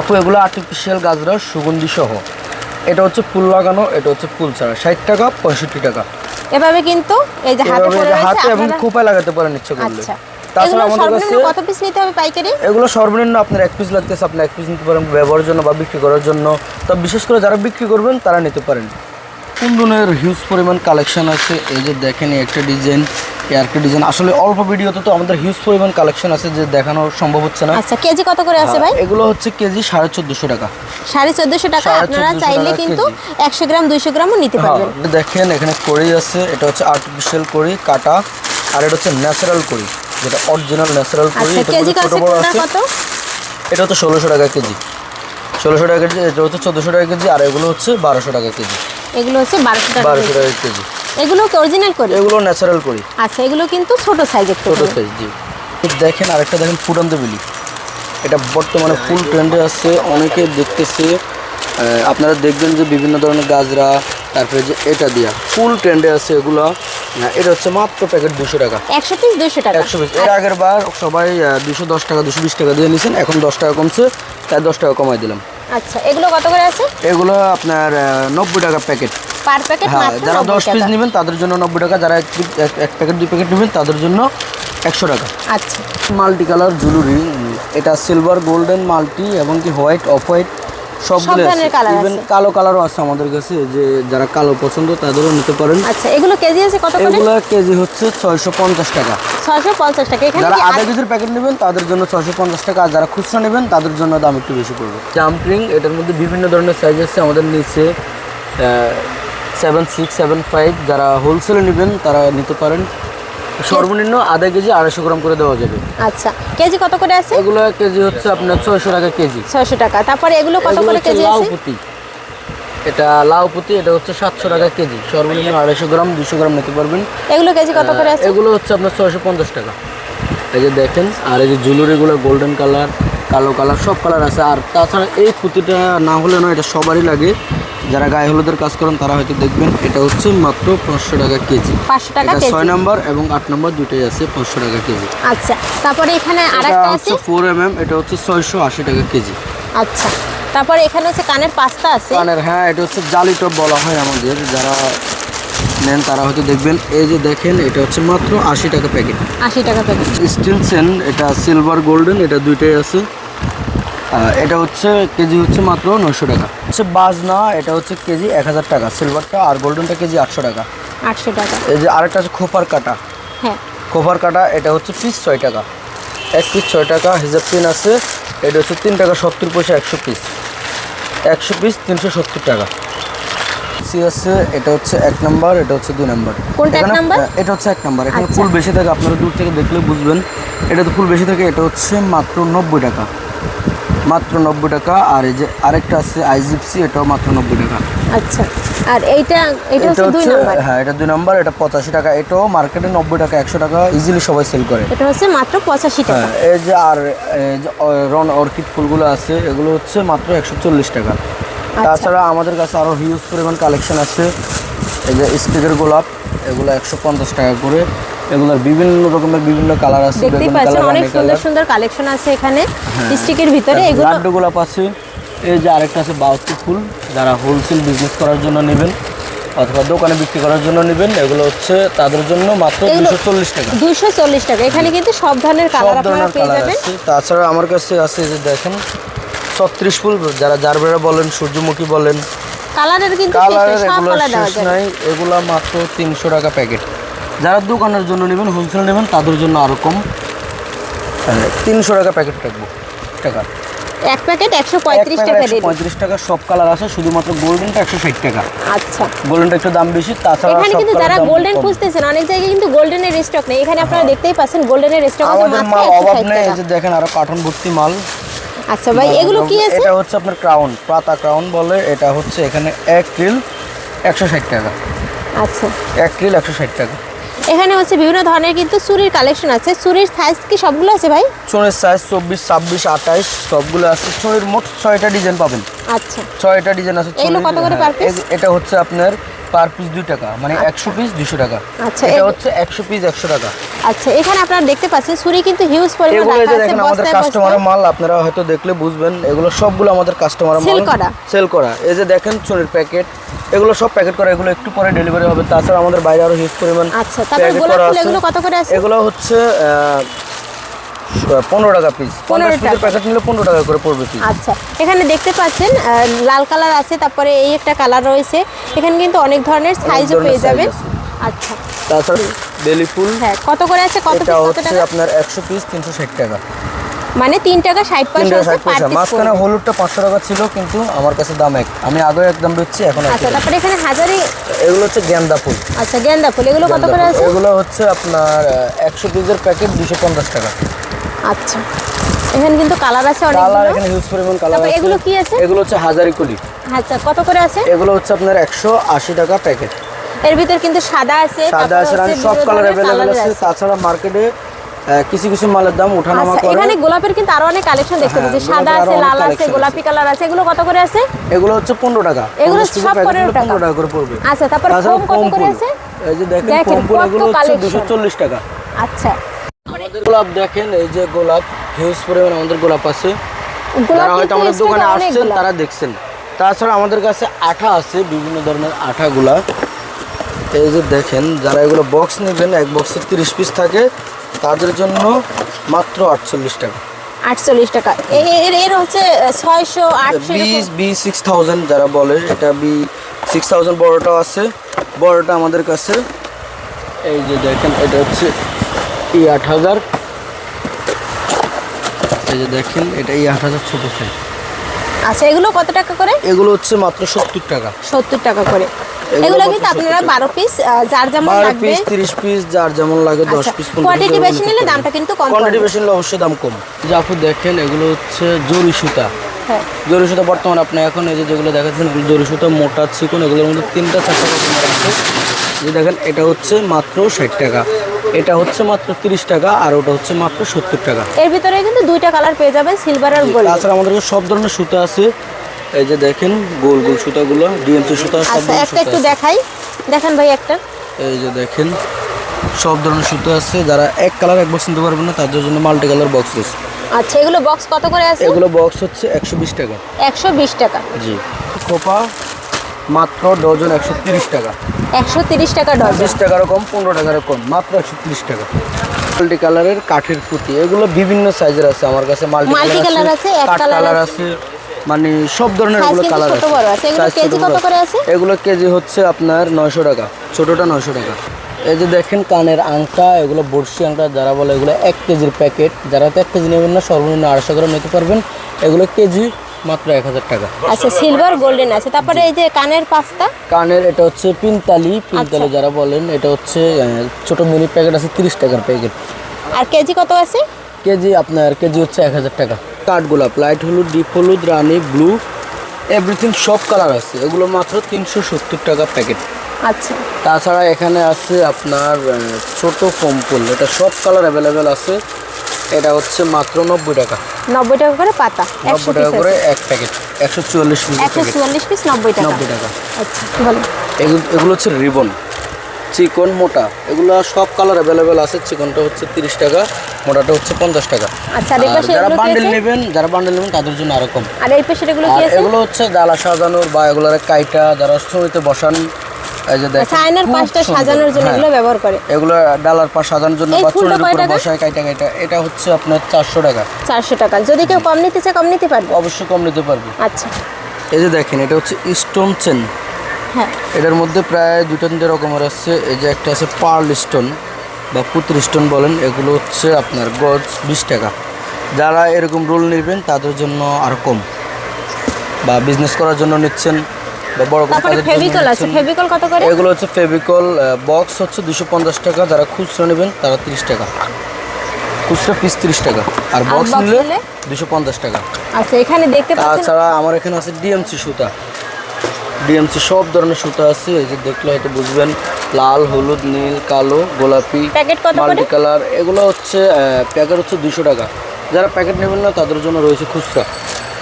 আপু এগুলো আর্টিফিশিয়াল গাজরা সুগন্ধি সহ। এটা হচ্ছে ফুল লাগানো এটা হচ্ছে ফুল ছাড়া। ষাট টাকা পঁয়ষট্টি টাকা। এভাবে কিন্তু এই যে হাতে এবং খোপায় লাগাতে পারেন ইচ্ছে করলে। আচ্ছা। তাছাড়া আমাদের কাছে কত পিস নিতে হবে পাইকারি? এগুলো সর্বনিম্ন আপনার এক পিস লাগতেছে আপনি এক পিস নিতে পারেন ব্যবহারের জন্য বা বিক্রি করার জন্য। তো বিশেষ করে যারা বিক্রি করবেন তারা নিতে পারেন। কুন্দনের হিউজ পরিমাণ কালেকশন আছে। এই যে দেখেন একটা ডিজাইন এই ডিজাইন আসলে অল্প ভিডিওতে তো আমাদের হিউজ পরিমাণ কালেকশন আছে যে দেখানো সম্ভব হচ্ছে না। আচ্ছা কেজি কত করে আছে ভাই? এগুলো হচ্ছে কেজি সাড়ে চোদ্দোশো টাকা। সাড়ে চোদ্দশো টাকা আপনারা 1400 চাইলে কিন্তু। একশো গ্রাম দুইশো গ্রামও নিতে পারবেন। হ্যাঁ, দেখেন এখানে কড়ি আছে এটা হচ্ছে আর্টিফিশিয়াল কড়ি কাটা আর এটা হচ্ছে ন্যাচারাল কড়ি যেটা অরিজিনাল ন্যাচারাল কড়ি। আচ্ছা এটা ছোট কাছে বড় আছে। কত? এটা হচ্ছে ষোলোশো টাকা কেজি। ষোলোশো টাকা কেজি এটা হচ্ছে চোদ্দোশো টাকা কেজি আর এগুলো হচ্ছে বারোশো টাকা কেজি। এগুলো হচ্ছে বারোশো টাকা বারোশো কেজি। টাকা কেজি। এগুলো কি অরিজিনাল করি। এগুলো ন্যাচারাল করি। আচ্ছা এগুলো কিন্তু ছোট সাইজ একটু ছোটো সাইজ জি। দেখেন আরেকটা দেখেন ফুটান্ত বিলি। এটা বর্তমানে ফুল ট্রেন্ডে আছে অনেকে দেখতেছে আপনারা দেখবেন যে বিভিন্ন ধরনের গাজরা তারপরে যে এটা দিয়া। ফুল ট্রেন্ডে আছে এগুলো। হ্যাঁ, এটা হচ্ছে মাত্র প্যাকেট দুশো টাকা। একশো পিস দুইশো টাকা। একশো পিস এর আগের বার সবাই দুশো দশ টাকা দুশো বিশ টাকা দিয়ে নিয়েছেন এখন দশ টাকা কমছে তাই দশ টাকা কমাই দিলাম। আচ্ছা এগুলো কত করে আছে? এগুলো আপনার নব্বই টাকা প্যাকেট। পার প্যাকেট হ্যাঁ যারা দশ পিস। নেবেন তাদের জন্য নব্বই টাকা। যারা এক প্যাকেট দুই প্যাকেট নেবেন তাদের জন্য একশো টাকা। আচ্ছা। মাল্টি কালার জুয়েলারি এটা সিলভার গোল্ডেন মাল্টি এবং কি হোয়াইট অফ হোয়াইট ধরনের আছে। কালো কালারও আছে আমাদের কাছে যে যারা কালো পছন্দ তাদেরও নিতে পারেন। আচ্ছা এগুলো কেজি আছে কত করে? এগুলো কেজি হচ্ছে ছয়শো পঞ্চাশ টাকা। এখানে যারা আধা কেজির প্যাকেট নেবেন তাদের জন্য ছয়শো পঞ্চাশ টাকা আর যারা খুচরা নেবেন তাদের জন্য দাম একটু বেশি পড়বে। জাম্পিং এটার মধ্যে বিভিন্ন ধরনের সাইজ আছে। আমাদের নিচে সেভেন সিক্স সেভেন ফাইভ যারা হোলসেলে নেবেন তারা নিতে পারেন। সর্বনিম্ন আধা কেজি আড়াইশো গ্রাম করে দেওয়া যাবে। আচ্ছা কেজি কত করে আছে? এগুলো কেজি হচ্ছে আপনার ছয়শো টাকা কেজি। ছয়শো টাকা। তারপরে এগুলো কত করে কেজি আছে? এটা লাউ পুঁতি এটা হচ্ছে সাতশো টাকা কেজি। সর্বনিম্ন আড়াইশো গ্রাম দুশো গ্রাম নিতে পারবেন। এগুলো কেজি কত করে আছে? এগুলো হচ্ছে আপনার ছয়শো পঞ্চাশ টাকা। এই যে দেখেন আর এই যে জুয়েলারিগুলো গোল্ডেন কালার কালো কালার সব কালার আছে। আর তাছাড়া এই পুঁতিটা না হলে না এটা সবারই লাগে। যারা গায়ে হলুদের কাজ করেন তারা হয়তো দেখবেন এটা হচ্ছে মাত্র পাঁচশো টাকা কেজি। পাঁচশো টাকা কেজি? ছয় নম্বর এবং আট নম্বর দুটোই আছে পাঁচশো টাকা কেজি। আচ্ছা তারপরে এখানে আরেকটা আছে? ফোর এম এম এটা হচ্ছে ছয়শো আশি টাকা কেজি। আচ্ছা তারপরে এখানে হচ্ছে কানের পাস্তা আছে? কানের হ্যাঁ এটা হচ্ছে জালি টপ বলা হয় আমাদের যারা নেন তারা হয়তো দেখবেন। এই যে দেখেন এটা হচ্ছে মাত্র আশি টাকা প্যাকেট। আশি টাকা প্যাকেট। স্টিল সেন এটা সিলভার গোল্ডেন এটা দুইটাই আছে। এটা হচ্ছে কেজি হচ্ছে মাত্র নশো টাকা। হচ্ছে বাজনা এটা হচ্ছে কেজি এক হাজার টাকা। সিলভারটা আর গোল্ডেনটা কেজি আটশো টাকা। আটশো টাকা। এই যে আরেকটা আছে খোপার কাটা। হ্যাঁ। খোপার কাটা এটা হচ্ছে পিস ছয় টাকা। এক পিস ছয় টাকা হিজাব পিন আছে। এটা হচ্ছে তিন টাকা সত্তর পয়সা একশো পিস একশো পিস তিনশো সত্তর টাকা। সি আছে এটা হচ্ছে এক নাম্বার এটা হচ্ছে দুই নাম্বার এটা হচ্ছে এক নাম্বার এখানে আচ্ছা। ফুল বেশি থাকে আপনারা দূর থেকে দেখলে বুঝবেন। এটা তো ফুল বেশি থাকে এটা হচ্ছে মাত্র নব্বই টাকা। মাত্র নব্বই টাকা আর এই যে আরেকটা আছে আইজিপসি এটাও মাত্র নব্বই টাকা। আচ্ছা আর এইটা এটা হচ্ছে দুই নাম্বার? হ্যাঁ এটা দুই নাম্বার এটা পঁচাশি টাকা। এটাও মার্কেটে নব্বই টাকা একশো টাকা ইজিলি সবাই সেল করে। এটা হচ্ছে মাত্র পঁচাশি টাকা। হ্যাঁ এই যে আর এই যে রন অর্কিড ফুলগুলো আছে এগুলো হচ্ছে মাত্র একশো চল্লিশ টাকা। আচ্ছা। তাছাড়া আমাদের কাছে আরও হিউজ পরিমাণ কালেকশন আছে। এই যে স্টিকের গোলাপ এগুলো একশো পঞ্চাশ টাকা করে। এগুলোর বিভিন্ন রকমের বিভিন্ন কালার আছে দেখতেই পাচ্ছেন অনেক সুন্দর সুন্দর কালেকশন আছে এখানে স্টিকের ভিতরে এগুলো লাড্ডু গোলাপ আছে এই যে আরেকটা আছে বাউতি ফুল যারা হোলসেল বিজনেস করার জন্য নেবেন অথবা দোকানে বিক্রি করার জন্য নেবেন এগুলো হচ্ছে তাদের জন্য মাত্র এগুলো- দুশো চল্লিশ টাকা। দুইশো চল্লিশ টাকা। এখানে কিন্তু সব ধরনের কালার আপনারা পেয়ে যাবেন। আছে। তাছাড়া আমার কাছে আছে যে দেখেন ছত্রিশ ফুল যারা জারবেরা বলেন সূর্যমুখী বলেন কালারের কিন্তু কালারের এগুলো শেষ নাই এগুলা মাত্র তিনশো টাকা প্যাকেট যারা দোকানের জন্য নেবেন হোলসেল নেবেন তাদের জন্য আরও কম। তিনশো টাকা প্যাকেট রাখব টাকা। এক প্যাকেট একশো পঁয়ত্রিশ টাকা পঁয়ত্রিশ টাকা সব কালার আছে শুধুমাত্র গোল্ডেনটা একশো ষাট টাকা। আচ্ছা। গোল্ডেনটা একটু দাম বেশি তাছাড়া এখানে কিন্তু যারা গোল্ডেন। খুঁজতেছেন অনেক জায়গায় কিন্তু গোল্ডেনের স্টক নেই। এখানে আপনারা দেখতেই পাচ্ছেন গোল্ডেনের স্টক আছে আমাদের মাল অভাব নেই এই যে দেখেন আরও কার্টন ভর্তি মাল। আচ্ছা ভাই এগুলো কি আছে? এটা হচ্ছে আপনার ক্রাউন পাতা ক্রাউন বলে এটা হচ্ছে এখানে এক রিল একশো ষাট টাকা। আচ্ছা। এক রিল একশো ষাট টাকা। এখানে হচ্ছে বিভিন্ন ধরনের কিন্তু চুরির কালেকশন আছে। চুরির সাইজ কি সবগুলো আছে ভাই? চুনের সাইজ চব্বিশ ছাব্বিশ আঠাইশ সবগুলো আছে। চুরির মোট ছয়টা ডিজাইন পাবেন। আচ্ছা। ছয়টা ডিজাইন আছে এগুলো কত করে হ্যাঁ, per piece? এ- এটা হচ্ছে আপনার পার পিস দুই টাকা মানে একশো পিস দুশো টাকা। আচ্ছা, এটা হচ্ছে একশো পিস একশো টাকা। আচ্ছা এখানে আপনারা দেখতে পাচ্ছেন ছুরি কিন্তু হিউজ পরিমাণ রাখা আছে আমাদের কাস্টমারের মাল আপনারা হয়তো দেখলে বুঝবেন এগুলো সবগুলো আমাদের কাস্টমারের মাল। করা? সেল করা। এই যে দেখেন চুরির প্যাকেট এগুলো সব প্যাকেট করা এগুলো একটু পরে ডেলিভারি হবে। তাছাড়া আমাদের বাইরে আরও হিউজ পরিমাণ আচ্ছা, গোলাপ করা আছে। এগুলো কত করে আছে? এগুলো হচ্ছে পনেরো টাকা পিস পঞ্চাশ পিসের টাকা। প্যাকেট নিলে পনেরো টাকা করে পড়বে পিস আচ্ছা এখানে দেখতে পাচ্ছেন লাল কালার আছে তারপরে এই একটা কালার রয়েছে। এখানে কিন্তু অনেক ধরনের সাইজও পেয়ে যাবেন। আচ্ছা। তাছাড়া বেলি ফুল। হ্যাঁ কত করে আছে? কত পিস কত টাকা? আপনার একশো পিস তিনশো ষাট টাকা। মানে তিন টাকা ষাট পয়সা মাঝখানে হলুদটা পাঁচশো টাকা ছিল কিন্তু আমার কাছে দাম এক। আমি আগে একদম বেচছি এখন আচ্ছা তারপরে এখানে হাজারি এগুলো হচ্ছে গেন্দা ফুল। আচ্ছা গেন্দা ফুল। এগুলো কত করে আছে? এগুলো হচ্ছে আপনার একশো পিসের প্যাকেট দুশো পঞ্চাশ টাকা। আচ্ছা। এখানে কিন্তু কালার আছে অনেক কালার এখানে হিউজ পরিমাণ কালার আছে। এগুলো কি আছে? এগুলো হচ্ছে হাজারি কুলি। আচ্ছা কত করে আছে? এগুলো হচ্ছে আপনার একশো আশি টাকা প্যাকেট। এর ভিতর কিন্তু সাদা আছে সাদা আছে সব কালার colour আছে। তাছাড়া মার্কেটে কিছু কিছু মালের দাম ওঠানামা আচ্ছা করে। এখানে গোলাপের কিন্তু আরও অনেক কালেকশন দেখতে হ্যাঁ, পাচ্ছি। সাদা আছে লাল আছে গোলাপি কালার আছে এগুলো কত করে আছে? এগুলো হচ্ছে পনেরো টাকা। এগুলো সব packet 15 টাকা। 15 টাকা করে পড়বে। আচ্ছা, তারপর ফোম কত করে আছে? এই যে দেখেন কত এগুলো হচ্ছে collection। দুশো চল্লিশ টাকা। আচ্ছা। আমাদের গোলাপ দেখেন এই যে গোলাপ হিউজ পরিমাণ আমাদের গোলাপ আছে। গোলাপ যারা হয়তো আমাদের দোকানে আসছেন তারা দেখছেন। তাছাড়া আমাদের কাছে আঠা আছে বিভিন্ন ধরনের আঠাগুলা। এই যে দেখেন যারা এগুলো বক্স নেবেন এক বক্সে তিরিশ পিস থাকে। তাদের জন্য মাত্র আটচল্লিশ টাকা। আটচল্লিশ টাকা। এর এর হচ্ছে ছয়শো আটশো বি বি সিক্স থাউজেন্ড যারা বলে এটা বি সিক্স থাউজেন্ড বড়োটাও আছে। বড়োটা আমাদের কাছে এই যে দেখেন এটা হচ্ছে ই আট হাজার। এই যে দেখেন এটা ই আট হাজার ছোটো সাইজ। আচ্ছা এগুলো কত টাকা করে? এগুলো হচ্ছে মাত্র সত্তর টাকা। সত্তর টাকা করে। এগুলো কিন্তু আপনারা টাকা। বারো পিস যার যেমন পিস তিরিশ পিস যার যেমন লাগে দশ আচ্ছা, পিস quantity বেশি নিলে দামটা কিন্তু কম কোয়ান্টিটি বেশি নিলে অবশ্যই দাম কম। যে দেখেন এগুলো হচ্ছে জরি সুতা। হ্যাঁ। জরি সুতা বর্তমানে আপনি এখন এই যে যেগুলো দেখাচ্ছেন জরি সুতা মোটা চিকন এগুলোর মধ্যে তিনটা চারটা রকমের আছে। যে দেখেন এটা হচ্ছে মাত্র ষাট টাকা। এটা হচ্ছে মাত্র তিরিশ টাকা আর ওটা হচ্ছে মাত্র সত্তর টাকা। এর ভিতরে কিন্তু দুইটা কালার পেয়ে যাবেন সিলভার আর গোল্ড তাছাড়া আমাদের সব ধরনের সুতা আছে। এই যে দেখেন গোল গোল সুতাগুলো ডিএমসি সুতা সব আচ্ছা একটা একটু দেখাই। দেখেন ভাই একটা। এই যে দেখেন সব ধরনের সুতো আছে। যারা এক কালার এক বক্স নিতে পারবেন না তাদের জন্য মাল্টি কালার বক্স রয়েছে। আচ্ছা এগুলো বক্স কত করে আছে? এগুলো বক্স হচ্ছে একশো বিশ টাকা। একশো বিশ টাকা। জি। খোপা মাত্র ডজন একশো তিরিশ টাকা। একশো তিরিশ টাকা ডজন। বিশ টাকারও কম পনেরো টাকারও কম মাত্র একশো তিরিশ টাকা। মাল্টি কালারের কাঠের পুঁতি এগুলো বিভিন্ন সাইজের আছে আমার কাছে মাল্টি colour আছে, কালার আছে। মানে সব ধরনের এগুলো কালার আছে। বড়? আছে। এগুলো কেজি কত করে আছে? এগুলো কেজি হচ্ছে আপনার নয়শো টাকা। ছোটোটা নয়শো টাকা। এই যে দেখেন কানের আংটা এগুলো বড়শি আংটা যারা বলে এগুলো এক কেজির প্যাকেট। যারা তো এক কেজি নেবেন না সর্বনিম্ন আড়াইশো গ্রাম নিতে পারবেন। এগুলো কেজি মাত্র এক হাজার টাকা। আচ্ছা সিলভার গোল্ডেন আছে। তারপরে এই যে কানের পাঁচটা? কানের এটা হচ্ছে পিনতালি। পিনতালি আচ্ছা। যারা বলেন এটা হচ্ছে ছোট মিনি প্যাকেট আছে তিরিশ টাকার প্যাকেট আর কেজি কত আছে? কেজি আপনার কেজি হচ্ছে এক হাজার টাকা। কাঠগোলাপ লাইট হলুদ ডিপ হলুদ রানি ব্লু এভরিথিং সব কালার আছে। এগুলো মাত্র তিনশো সত্তর টাকা প্যাকেট আচ্ছা। তাছাড়া এখানে আছে আপনার ছোট ফোমপুল এটা সব কালার অ্যাভেলেবেল আছে। এটা হচ্ছে মাত্র নব্বই টাকা। নব্বই টাকা করে পাতা নব্বই টাকা করে এক প্যাকেট একশো চুয়াল্লিশ পিস একশো চুয়াল্লিশ পিস নব্বই টাকা। নব্বই টাকা। আচ্ছা এগুলো হচ্ছে রিবন। চিকন মোটা। এগুলো সব কালার অ্যাভেলেবেল আছে। চিকনটা হচ্ছে তিরিশ টাকা। মোটাটা হচ্ছে পঞ্চাশ টাকা। আচ্ছা আর এই পাশে যারা বান্ডেল নেবেন যারা বান্ডেল নেবেন তাদের জন্য আরও কম। আর এই পাশে এগুলো কি আছে? এগুলো হচ্ছে ডালা সাজানোর বা এগুলোর কাইটা যারা ছবিতে বসান এই যে দেখেন আয়নার পাশটা সাজানোর জন্য হ্যাঁ, এগুলো ব্যবহার করে। এগুলো ডালার পাশ সাজানোর জন্য বা উপরে? বসায় কাইটা কাইটা। এটা হচ্ছে আপনার চারশো টাকা। চারশো টাকা। যদি কেউ কম নিতে চায় কম নিতে পারবে? অবশ্যই কম নিতে পারবে। আচ্ছা। এই যে দেখেন এটা হচ্ছে স্টোন চেন হ্যাঁ। এটার মধ্যে প্রায় দুটো তিনটে রকমের আছে। এই যে একটা আছে পার্ল স্টোন বা পুত্র স্টোন বলেন এগুলো হচ্ছে আপনার গজ বিশ টাকা। যারা এরকম রোল নেবেন তাদের জন্য আর কম। বা বিজনেস করার জন্য নিচ্ছেন বা বড় তারপরে ফেভিকল আছে। ফেভিকল কত করে? এগুলো হচ্ছে ফেভিকল বক্স হচ্ছে দুশো পঞ্চাশ টাকা যারা খুচরো নেবেন তারা তিরিশ টাকা। খুচরা পিস তিরিশ টাকা আর বক্স নিলে? দুশো পঞ্চাশ টাকা। আচ্ছা এখানে দেখতে তাছাড়া আমার এখানে আছে ডিএমসি সুতা। ডিএমসি সব ধরনের সুতা আছে এই যে দেখলে হয়তো বুঝবেন লাল হলুদ নীল কালো গোলাপি প্যাকেট কত মাল্টি কালার এগুলো হচ্ছে প্যাকেট হচ্ছে দুশো টাকা। যারা প্যাকেট নেবেন না তাদের জন্য রয়েছে খুচরা।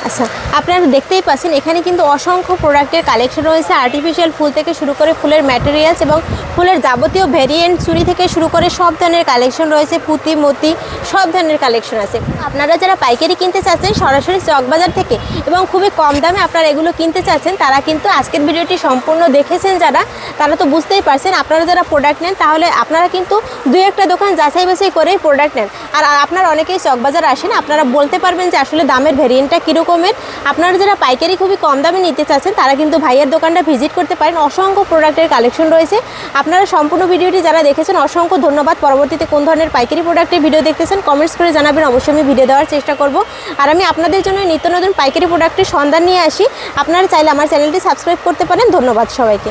আচ্ছা আপনারা দেখতেই পাচ্ছেন, এখানে কিন্তু অসংখ্য প্রোডাক্টের কালেকশন রয়েছে। আর্টিফিশিয়াল ফুল থেকে শুরু করে ফুলের ম্যাটেরিয়ালস এবং ফুলের যাবতীয় ভেরিয়েন্ট চুরি থেকে শুরু করে সব ধরনের কালেকশন রয়েছে, পুঁতি, মতি, সব ধরনের কালেকশন আছে। আপনারা যারা পাইকারি কিনতে চাচ্ছেন, সরাসরি চকবাজার থেকে এবং খুবই কম দামে আপনারা এগুলো কিনতে চাচ্ছেন, তারা কিন্তু আজকের ভিডিওটি সম্পূর্ণ দেখেছেন যারা, তারা তো বুঝতেই পারছেন, আপনারা যারা প্রোডাক্ট নেন, তাহলে আপনারা কিন্তু দুই একটা দোকান যাচাই বাছাই করেই প্রোডাক্ট নেন। আর আপনারা অনেকেই চকবাজার আসেন, আপনারা বলতে পারবেন যে আসলে দামের ভেরিয়েন্টটা কীরকমের আপনারা যারা পাইকারি খুবই কম দামে নিতে চাচ্ছেন, তারা কিন্তু ভাইয়ের দোকানটা ভিজিট করতে পারেন। অসংখ্য প্রোডাক্টের কালেকশন রয়েছে। আপনারা সম্পূর্ণ ভিডিওটি যারা দেখেছেন, অসংখ্য ধন্যবাদ। পরবর্তীতে কোন ধরনের পাইকারি প্রোডাক্টের ভিডিও দেখতেছেন কমেন্টস করে জানাবেন। অবশ্যই আমি ভিডিও দেওয়ার চেষ্টা করব। আর আমি আপনাদের জন্য নিত্য নতুন পাইকারি প্রোডাক্টের সন্ধান নিয়ে আসি। আপনারা চাইলে আমার চ্যানেলটি সাবস্ক্রাইব করতে পারেন। ধন্যবাদ সবাইকে।